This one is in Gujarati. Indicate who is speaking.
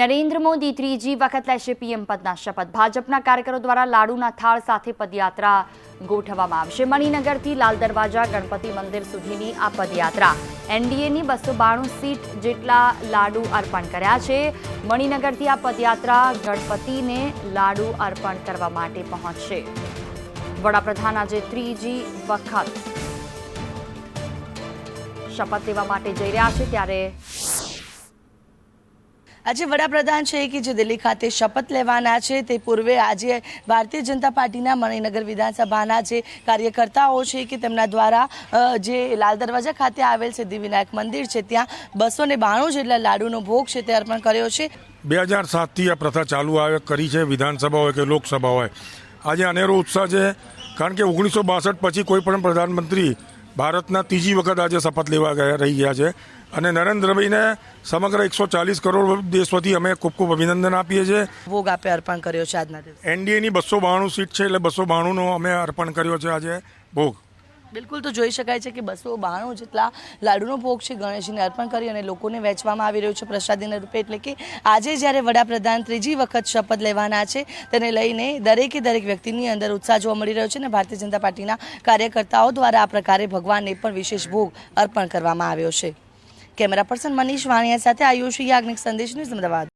Speaker 1: નરેન્દ્ર મોદી ત્રીજી વખત લેશે પીએમ પદના શપથ. ભાજપના કાર્યકરો દ્વારા લાડુના થાળ સાથે પદયાત્રા ગોઠવવામાં આવશે. મણિનગરથી લાલ દરવાજા, ગણપતિ મંદિર સુધીની આ પદયાત્રા. એનડીએની બસો બાણું સીટ જેટલા લાડુ અર્પણ કર્યા છે. મણિનગરથી આ પદયાત્રા ગણપતિને લાડુ અર્પણ કરવા માટે પહોંચશે. વડાપ્રધાન આજે ત્રીજી વખત શપથ લેવા માટે જઈ રહ્યા છે. ત્યારે
Speaker 2: આજે વડાપ્રધાન છે કે જે દિલ્હી ખાતે શપથ લેવાના છે, તે પૂર્વે આજે ભારતીય જનતા પાર્ટીના મણિનગર વિધાનસભાના જે કાર્યકર્તાઓ છે કે તેમના દ્વારા જે લાલ દરવાજા ખાતે આવેલ સિદ્ધિવિનાયક મંદિર છે, ત્યાં બસો ને બાણું જેટલા લાડુનો ભોગ છે તે અર્પણ કર્યો છે.
Speaker 3: બે હજાર સાતથી આ પ્રથા ચાલુ આવે, કરી છે વિધાનસભા હોય કે લોકસભા હોય. આજે અનેરો ઉત્સાહ છે, કારણ કે ઓગણીસો બાસઠ પછી કોઈ પણ પ્રધાનમંત્રી ભારતના ત્રીજી વખત આજે શપથ લેવા ગયા રહી ગયા છે. અને નરેન્દ્રભાઈને સમગ્ર એકસો ચાલીસ કરોડ દેશ વતી અમે ખૂબ ખૂબ અભિનંદન આપીએ છીએ.
Speaker 2: ભોગ આપે અર્પણ કર્યો છે આજના દિવસે.
Speaker 3: એનડીએની બસો બાણું સીટ છે એટલે બસો બાણુંનો અમે અર્પણ કર્યો છે આજે ભોગ.
Speaker 2: બિલકુલ તો જોઈ શકાય છે કે બસો બાણું જેટલા લાડુનો ભોગ છે ગણેશજીને અર્પણ કરી અને લોકોને વહેંચવામાં આવી રહ્યું છે પ્રસાદીના રૂપે. એટલે કે આજે જ્યારે વડાપ્રધાન ત્રીજી વખત શપથ લેવાના છે, તેને લઈને દરેકે દરેક વ્યક્તિની અંદર ઉત્સાહ જોવા મળી રહ્યો છે અને ભારતીય જનતા પાર્ટીના કાર્યકર્તાઓ દ્વારા આ પ્રકારે ભગવાનને પણ વિશેષ ભોગ અર્પણ કરવામાં આવ્યો છે. કેમેરા પર્સન મનીષ વાણિયા સાથે આયુષ યાજ્ઞિક સંદેશ ન્યૂઝ અમદાવાદ.